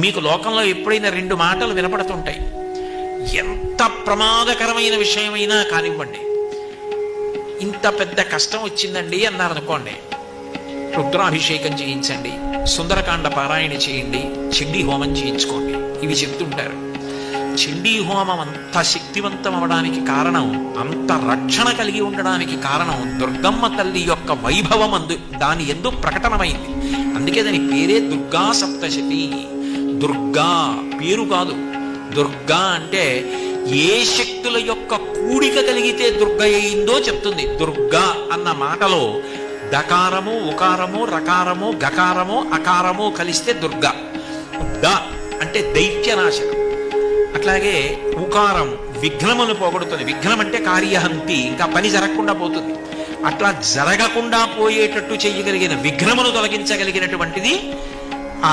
మీకు లోకంలో ఎప్పుడైనా రెండు మాటలు వినపడుతుంటాయి. ఎంత ప్రమాదకరమైన విషయమైనా కానివ్వండి. ఇంత పెద్ద కష్టం వచ్చిందండి అన్నారనుకోండి. రుద్రాభిషేకం చేయించండి. సుందరకాండ పారాయణ చేయండి. చండీ హోమం చేయించుకోండి. ఇవి చెప్తుంటారు. చండీ హోమం అంత శక్తివంతం అవడానికి కారణం అంత రక్షణ కలిగి ఉండడానికి కారణం దుర్గమ్మ తల్లి యొక్క వైభవం అందు దాని ఎందు ప్రకటనమైంది. అందుకే దాని పేరే దుర్గా సప్తశతి. దుర్గా పేరు కాదు. దుర్గా అంటే ఏ శక్తుల యొక్క కూడిక కలిగితే దుర్గ అయిందో చెప్తుంది. దుర్గా అన్న మాటలో దకారము ఉకారము రకారము గకారము అకారము కలిస్తే దుర్గా. ద అంటే దైత్యనాశనం అట్లాగే ఉకారం విఘ్నమును పోగొడుతుంది. విఘ్నం అంటే కార్యహంతి ఇంకా పని జరగకుండా పోతుంది. అట్లా జరగకుండా పోయేటట్టు చేయగలిగిన విఘ్నమును తొలగించగలిగినటువంటిది ఆ